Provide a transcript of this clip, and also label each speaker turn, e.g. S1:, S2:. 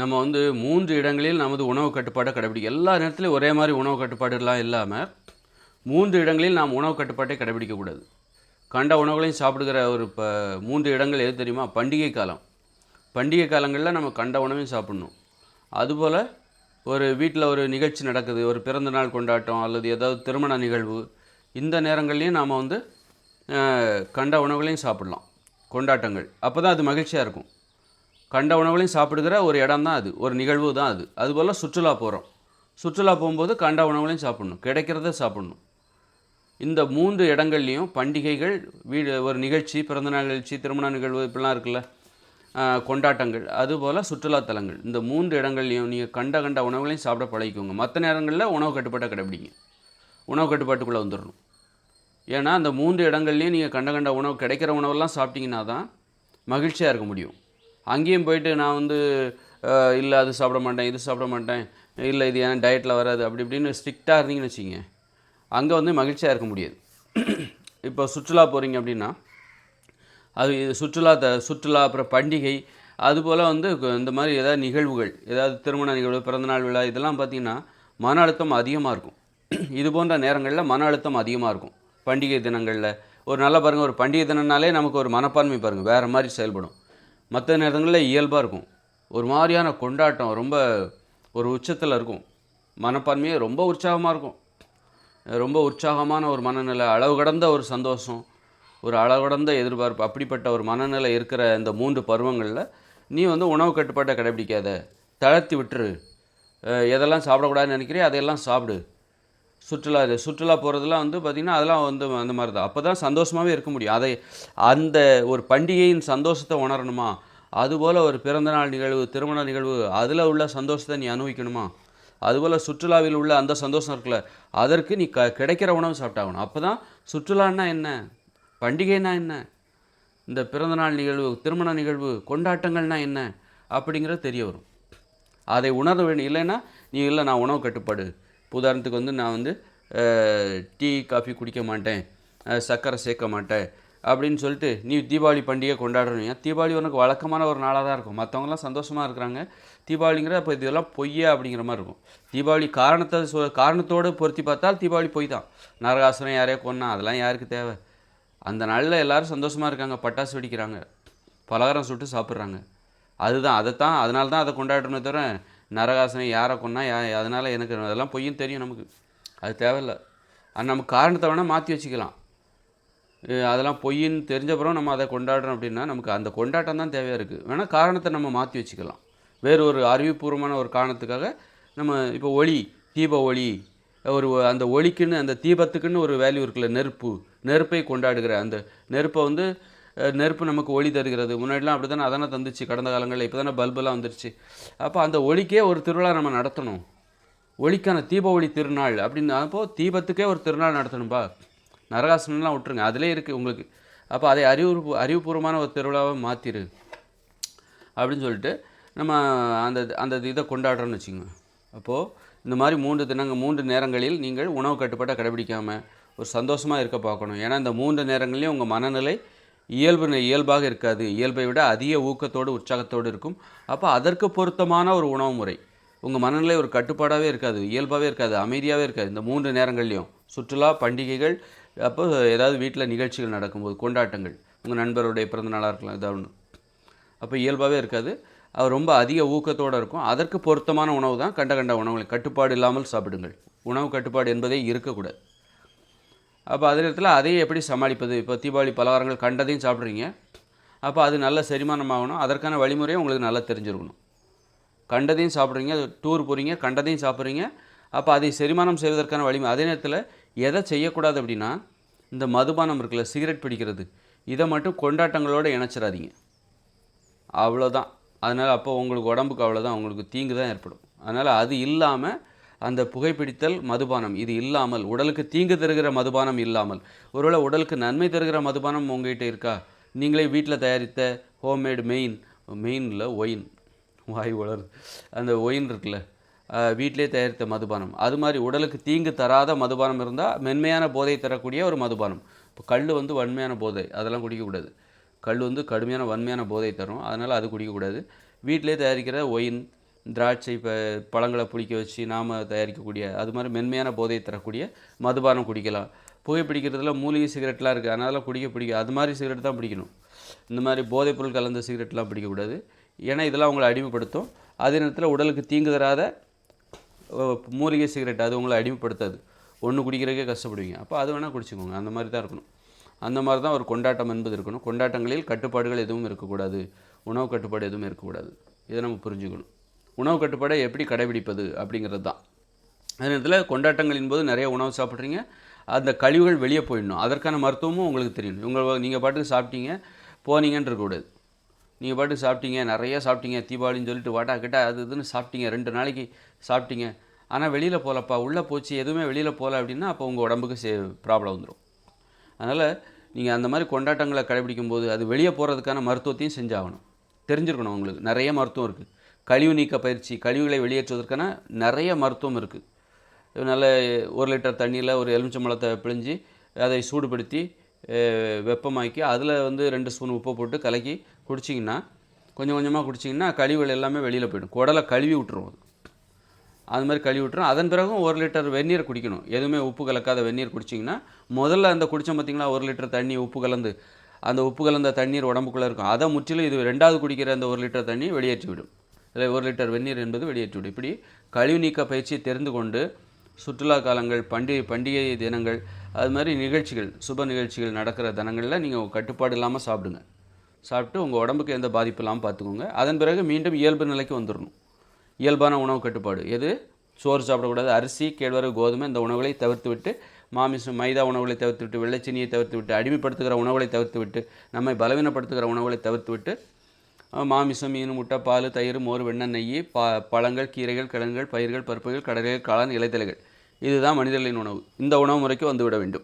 S1: நம்ம வந்து மூன்று இடங்களில் நமது உணவு கட்டுப்பாட்டை கடைபிடிக்க எல்லா நேரத்துலையும் ஒரே மாதிரி உணவு கட்டுப்பாடுலாம் இல்லாமல் மூன்று இடங்களில் நாம் உணவு கட்டுப்பாட்டை கடைபிடிக்கக்கூடாது. கண்ட உணவுகளையும் சாப்பிடுகிற ஒரு இப்போ மூன்று இடங்கள் எது தெரியுமா? பண்டிகை காலம். பண்டிகை காலங்களில் நம்ம கண்ட உணவையும் சாப்பிடணும். அதுபோல் ஒரு வீட்டில் ஒரு நிகழ்ச்சி நடக்குது ஒரு பிறந்த நாள் கொண்டாட்டம் அல்லது ஏதாவது திருமண நிகழ்வு இந்த நேரங்கள்லையும் நாம் வந்து கண்ட உணவுகளையும் சாப்பிடலாம். கொண்டாட்டங்கள். அப்போ தான் அது மகிழ்ச்சியாக இருக்கும். கண்ட உணவுகளையும் சாப்பிடுகிற ஒரு இடம் தான் அது. ஒரு நிகழ்வு தான் அது. அதுபோல் சுற்றுலா போகிறோம் சுற்றுலா போகும்போது கண்ட உணவுகளையும் சாப்பிடணும். கிடைக்கிறத சாப்பிடணும். இந்த மூன்று இடங்கள்லையும் பண்டிகைகள் வீடு ஒரு நிகழ்ச்சி பிறந்தநாள் நிகழ்ச்சி திருமண நிகழ்வு இப்படிலாம் இருக்குல்ல கொண்டாட்டங்கள். அதுபோல் சுற்றுலாத்தலங்கள் இந்த மூன்று இடங்கள்லையும் நீங்கள் கண்ட கண்ட உணவுகளையும் சாப்பிட பழகிக்கோங்க. மற்ற நேரங்களில் உணவு கட்டுப்பாட்டை கடைபிடிங்க உணவு கட்டுப்பாட்டுக்குள்ளே வந்துடணும் ஏன்னா அந்த மூன்று இடங்கள்லையும் நீங்கள் கண்ட கண்ட உணவு கிடைக்கிற உணவெல்லாம் சாப்பிட்டீங்கன்னா தான் மகிழ்ச்சியாக இருக்க முடியும். அங்கேயும் போயிட்டு நான் வந்து இல்லை அது சாப்பிட மாட்டேன் இது சாப்பிட மாட்டேன் இல்லை இது ஏன் டயட்டில் வராது அப்படி இப்படின்னு ஸ்ட்ரிக்டாக இருந்தீங்கன்னு வச்சுங்க அங்கே வந்து மகிழ்ச்சியாக இருக்க முடியாது. இப்போ சுற்றுலா போகிறீங்க அப்படின்னா அது இது சுற்றுலா த சுற்றுலா அப்புறம் பண்டிகை அதுபோல் வந்து இந்த மாதிரி ஏதாவது நிகழ்வுகள் ஏதாவது திருமண நிகழ்வு பிறந்தநாள் விழா இதெல்லாம் பார்த்திங்கன்னா மன அழுத்தம் அதிகமாக இருக்கும். இது போன்ற நேரங்களில் மன அழுத்தம் அதிகமாக இருக்கும். பண்டிகை தினங்களில். ஒரு நல்லா பாருங்கள் ஒரு பண்டிகை தினம்னாலே நமக்கு ஒரு மனப்பான்மை பாருங்கள் வேறு மாதிரி செயல்படும். மற்ற நேரங்களில் இயல்பாக இருக்கும். ஒரு மாதிரியான கொண்டாட்டம் ரொம்ப ஒரு உச்சத்தில் இருக்கும். மனப்பான்மையே ரொம்ப உற்சாகமாக இருக்கும். ரொம்ப உற்சாகமான ஒரு மனநிலை அளவு கடந்த ஒரு சந்தோஷம் ஒரு அளவு கடந்த எதிர்பார்ப்பு அப்படிப்பட்ட ஒரு மனநிலை இருக்கிற இந்த மூன்று பருவங்களில் நீ வந்து உணவு கட்டுப்பாட்டை கடைபிடிக்காத தளர்த்தி விட்டுரு. எதெல்லாம் சாப்பிடக்கூடாதுன்னு நினைக்கிறே அதையெல்லாம் சாப்பிடு. சுற்றுலா இது சுற்றுலா போகிறதுலாம் வந்து பார்த்திங்கன்னா அதெல்லாம் வந்து அந்த மாதிரி தான் அப்போ தான் சந்தோஷமாகவே இருக்க முடியும். அதை அந்த ஒரு பண்டிகையின் சந்தோஷத்தை உணரணுமா? அதுபோல் ஒரு பிறந்தநாள் நிகழ்வு திருமண நிகழ்வு அதில் உள்ள சந்தோஷத்தை நீ அனுபவிக்கணுமா? அதுபோல் சுற்றுலாவில் உள்ள அந்த சந்தோஷம் இருக்குல்ல அதற்கு நீ க கிடைக்கிற உணவு சாப்பிட்டாகணும் அப்போ தான் சுற்றுலான்னா என்ன? பண்டிகைனா என்ன? இந்த பிறந்தநாள் நிகழ்வு திருமண நிகழ்வு கொண்டாட்டங்கள்னா என்ன? அப்படிங்கிறது தெரிய வரும். அதை உணர வேண்டும் இல்லைன்னா நீ இல்லை நான் உணவு கட்டுப்பாடு இப்போ உதாரணத்துக்கு வந்து நான் வந்து டீ காஃபி குடிக்க மாட்டேன் சர்க்கரை சேர்க்க மாட்டேன் அப்படின்னு சொல்லிட்டு நீ தீபாவளி பண்டிகை கொண்டாடுறீங்க தீபாவளி உனக்கு வழக்கமான ஒரு நாளாக தான் இருக்கும். மற்றவங்களாம் சந்தோஷமாக இருக்கிறாங்க. தீபாவளிங்கிற இப்போ இதெல்லாம் பொய்யா அப்படிங்கிற மாதிரி இருக்கும். தீபாவளி காரணத்தை சொ காரணத்தோடு பொருத்தி பார்த்தால் தீபாவளி பொய் தான். நரகாசுரம் யாரையோ கொன்னா அதெல்லாம் யாருக்கு தேவை? அந்த நாளில் எல்லோரும் சந்தோஷமாக இருக்காங்க பட்டாசு வெடிக்கிறாங்க பலகாரம் சுட்டு சாப்பிட்றாங்க. அதுதான் அதைத்தான் அதனால தான் அதை கொண்டாடுறோமே தவிர நரகாசனை யாரை கொன்னா யா அதனால் எனக்கு அதெல்லாம் பொய்யும் தெரியும் நமக்கு. அது தேவையில்ல. அது நம்ம காரணத்தை வேணால் மாற்றி வச்சுக்கலாம். அதெல்லாம் பொய்ன்னு தெரிஞ்சப்புறம் நம்ம அதை கொண்டாடுறோம் அப்படின்னா நமக்கு அந்த கொண்டாட்டம் தான் தேவையாக இருக்குது வேணால் காரணத்தை நம்ம மாற்றி வச்சுக்கலாம். வேறு ஒரு அறிவுபூர்வமான ஒரு காரணத்துக்காக நம்ம இப்போ ஒளி தீப ஒளி ஒரு அந்த ஒளிக்குன்னு அந்த தீபத்துக்குன்னு ஒரு வேல்யூ இருக்குல்ல நெருப்பு. நெருப்பை கொண்டாடுகிற அந்த நெருப்பை வந்து நெருப்பு நமக்கு ஒளி தருகிறது. முன்னாடிலாம் அப்படி தானே அதானே தந்துச்சு கடந்த காலங்களில் இப்போ தானே பல்பெல்லாம் வந்துருச்சு. அப்போ அந்த ஒளிக்கே ஒரு திருவிழா நம்ம நடத்தணும். ஒளிக்கான தீப ஒளி திருநாள் அப்படின்னு அப்போது தீபத்துக்கே ஒரு திருநாள் நடத்தணும்பா. நரகாசனம்லாம் விட்டுருங்க அதிலே இருக்குது உங்களுக்கு. அப்போ அதை அறிவு அறிவுபூர்வமான ஒரு திருவிழாவை மாற்றிரு அப்படின்னு சொல்லிட்டு நம்ம அந்த அந்த இதை கொண்டாடுறோம்னு வச்சுக்கோங்க. அப்போது இந்த மாதிரி மூன்று தினங்கள் மூன்று நேரங்களில் நீங்கள் உணவு கட்டுப்பாட்டை கடைபிடிக்காமல் ஒரு சந்தோஷமாக இருக்க பார்க்கணும். ஏன்னா இந்த மூன்று நேரங்கள்லேயும் உங்கள் மனநிலை இயல்பு இயல்பாக இருக்காது. இயல்பை விட அதிக ஊக்கத்தோடு உற்சாகத்தோடு இருக்கும். அப்போ அதற்கு பொருத்தமான ஒரு உணவு முறை. உங்கள் மனநிலை ஒரு கட்டுப்பாடாகவே இருக்காது. இயல்பாகவே இருக்காது. அமைதியாகவே இருக்காது. இந்த மூன்று நேரங்கள்லையும். சுற்றுலா பண்டிகைகள் அப்போ ஏதாவது வீட்டில் நிகழ்ச்சிகள் நடக்கும்போது கொண்டாட்டங்கள். உங்கள் நண்பருடைய பிறந்த நாளாக இருக்கலாம் ஏதாவது ஒன்று அப்போ இயல்பாகவே இருக்காது. அது ரொம்ப அதிக ஊக்கத்தோடு இருக்கும். அதற்கு பொருத்தமான உணவு தான் கண்ட கண்ட உணவுகளை. கட்டுப்பாடு இல்லாமல் சாப்பிடுங்கள். உணவு கட்டுப்பாடு என்பதே இருக்கக்கூடாது. அப்போ அதே நேரத்தில் அதையும் எப்படி சமாளிப்பது? இப்போ தீபாவளி பலகாரங்கள் கண்டதையும் சாப்பிட்றீங்க. அப்போ அது நல்ல செரிமானம் ஆகணும் அதற்கான வழிமுறையும் உங்களுக்கு நல்லா தெரிஞ்சிருக்கணும். கண்டதையும் சாப்பிட்றீங்க டூர் போகிறீங்க கண்டதையும் சாப்பிட்றீங்க. அப்போ அதை செரிமானம் செய்வதற்கான வழிமுறை. அதே நேரத்தில் எதை செய்யக்கூடாது அப்படின்னா இந்த மதுபானம் இருக்குல்ல சிகரெட் பிடிக்கிறது. இதை மட்டும் கொண்டாட்டங்களோடு இணைச்சிடாதீங்க. அவ்வளோதான் அதனால் அப்போ உங்களுக்கு உடம்புக்கு அவ்வளோதான் உங்களுக்கு தீங்கு தான் ஏற்படும். அதனால் அது இல்லாமல் அந்த புகைப்பிடித்தல் மதுபானம் இது இல்லாமல் உடலுக்கு தீங்கு தருகிற மதுபானம் இல்லாமல். ஒருவேளை உடலுக்கு நன்மை தருகிற மதுபானம் உங்ககிட்ட இருக்கா? நீங்களே வீட்டில் தயாரித்த ஹோம்மேடு மெயின் மெயினில் ஒயின் வாய் வளருது அந்த ஒயின் இருக்குல்ல வீட்டிலே தயாரித்த மதுபானம். அது மாதிரி உடலுக்கு தீங்கு தராத மதுபானம் இருந்தால் மென்மையான போதை தரக்கூடிய ஒரு மதுபானம். இப்போ கல் வந்து வன்மையான போதை அதெல்லாம் குடிக்கக்கூடாது. கல் வந்து கடுமையான வன்மையான போதை தரும். அதனால் அது குடிக்கக்கூடாது. வீட்டிலே தயாரிக்கிற ஒயின் திராட்சை இப்போ பழங்களை புளிக்க வச்சு நாம் தயாரிக்கக்கூடிய அது மாதிரி மென்மையான போதையை தரக்கூடிய மதுபானம் குடிக்கலாம். புகைப்பிடிக்கிறதுல மூலிகை சிகரெட்லாம் இருக்குது அதனால குடிக்க பிடிக்க அது மாதிரி சிகரெட் தான் பிடிக்கணும். இந்த மாதிரி போதைப்பொருள் கலந்த சிகரெட்லாம் பிடிக்கக்கூடாது. ஏன்னா இதெல்லாம் உங்களை அடிமைப்படுத்தும். அதே நேரத்தில் உடலுக்கு தீங்கு தராத மூலிகை சிகரெட் அது உங்களை அடிமைப்படுத்தாது. ஒன்று குடிக்கிறதுக்கே கஷ்டப்படுவீங்க. அப்போ அது வேணால் குடிச்சுக்கோங்க. அந்த மாதிரி தான் இருக்கணும். அந்த மாதிரி தான் ஒரு கொண்டாட்டம் என்பது இருக்கணும். கொண்டாட்டங்களில் கட்டுப்பாடுகள் எதுவும் இருக்கக்கூடாது. உணவு கட்டுப்பாடு எதுவும் இருக்கக்கூடாது. இதை நம்ம புரிஞ்சுக்கணும். உணவு கட்டுப்பாடை எப்படி கடைபிடிப்பது அப்படிங்கிறது தான். அதே நேரத்தில் கொண்டாட்டங்களின் போது நிறைய உணவு சாப்பிட்றீங்க. அந்த கழிவுகள் வெளியே போயிடணும். அதற்கான மருத்துவமும் உங்களுக்கு தெரியணும் உங்கள் நீங்கள் பாட்டுக்கு சாப்பிட்டீங்க போனீங்கன்னு இருக்கக்கூடாது நீங்கள் பாட்டுக்கு சாப்பிட்டீங்க நிறைய சாப்பிட்டீங்க தீபாவளின்னு சொல்லிட்டு வாட்டா கிட்டா அது இதுன்னு சாப்பிட்டீங்க ரெண்டு நாளைக்கு சாப்பிட்டீங்க. ஆனால் வெளியில் போகலப்பா உள்ளே போச்சு எதுவுமே வெளியில் போகல அப்படின்னா அப்போ உங்கள் உடம்புக்கு சே ப்ராப்ளம் வந்துடும் அதனால் நீங்கள் அந்த மாதிரி கொண்டாட்டங்களை கடைபிடிக்கும் போது அது வெளியே போகிறதுக்கான மருத்துவத்தையும் செஞ்சாகணும். தெரிஞ்சிருக்கணும் உங்களுக்கு. நிறைய மருத்துவம் இருக்குது கழிவு நீக்க பயிற்சி கழிவுகளை வெளியேற்றுவதற்கான நிறைய மருத்துவம் இருக்குது நல்ல ஒரு லிட்டர் தண்ணியில் ஒரு எலுமிச்சம்பழத்தை பிழிஞ்சு அதை சூடுபடுத்தி வெப்பமாக்கி அதில் வந்து ரெண்டு ஸ்பூன் உப்பு போட்டு கலக்கி குடிச்சிங்கன்னா கொஞ்சம் கொஞ்சமாக குடிச்சிங்கன்னா கழிவுகள் எல்லாமே வெளியில் போயிடும். குடலை கழுவி விட்டுரும் அது. அது மாதிரி கழுவி விட்டுரும். அதன் பிறகும் ஒரு லிட்டர் வெந்நீர் குடிக்கணும். எதுவுமே உப்பு கலக்காத வெந்நீர் குடிச்சிங்கன்னா முதல்ல அந்த குடித்தோம் பார்த்தீங்களா ஒரு லிட்டர் தண்ணி உப்பு கலந்து அந்த உப்பு கலந்த தண்ணீர் உடம்புக்குள்ளே இருக்கும். அதை முற்றிலும் இது ரெண்டாவது குடிக்கிற அந்த ஒரு லிட்டர் தண்ணி வெளியேற்றி விடும் இல்லை ஒரு லிட்டர் வெந்நீர் என்பது வெளியேற்றி இப்படி கழிவு நீக்க பயிற்சியை தெரிந்து கொண்டு சுற்றுலா காலங்கள் பண்டிகை பண்டிகை தினங்கள் அது மாதிரி நிகழ்ச்சிகள் சுப நிகழ்ச்சிகள் நடக்கிற தினங்களில் நீங்கள் கட்டுப்பாடு இல்லாமல் சாப்பிடுங்க. சாப்பிட்டு உங்கள் உடம்புக்கு எந்த பாதிப்பு இல்லாமல் பார்த்துக்கோங்க. அதன் பிறகு மீண்டும் இயல்பு நிலைக்கு வந்துடணும் இயல்பான உணவு கட்டுப்பாடு. எது? சோறு சாப்பிடக்கூடாது. அரிசி கேழ்வரகு கோதுமை இந்த உணவுகளை தவிர்த்து விட்டு மாமிசம் மைதா உணவுகளை தவிர்த்து விட்டு வெள்ளைச்சினியை தவிர்த்து விட்டு அடிமைப்படுத்துகிற உணவுகளை தவிர்த்து விட்டு நம்மை பலவீனப்படுத்துகிற உணவுகளை தவிர்த்து விட்டு மாமிசம் மீன் முட்டை பால் தயிர் மோர் வெண்ணெய் நெய் ப பழங்கள் கீரைகள் கிழங்குகள் பயிர்கள் பருப்புகள் கடலைகள் காளான் இலைத்தலைகள். இதுதான் மனிதர்களின் உணவு. இந்த உணவு முறைக்கு வந்துவிட வேண்டும்.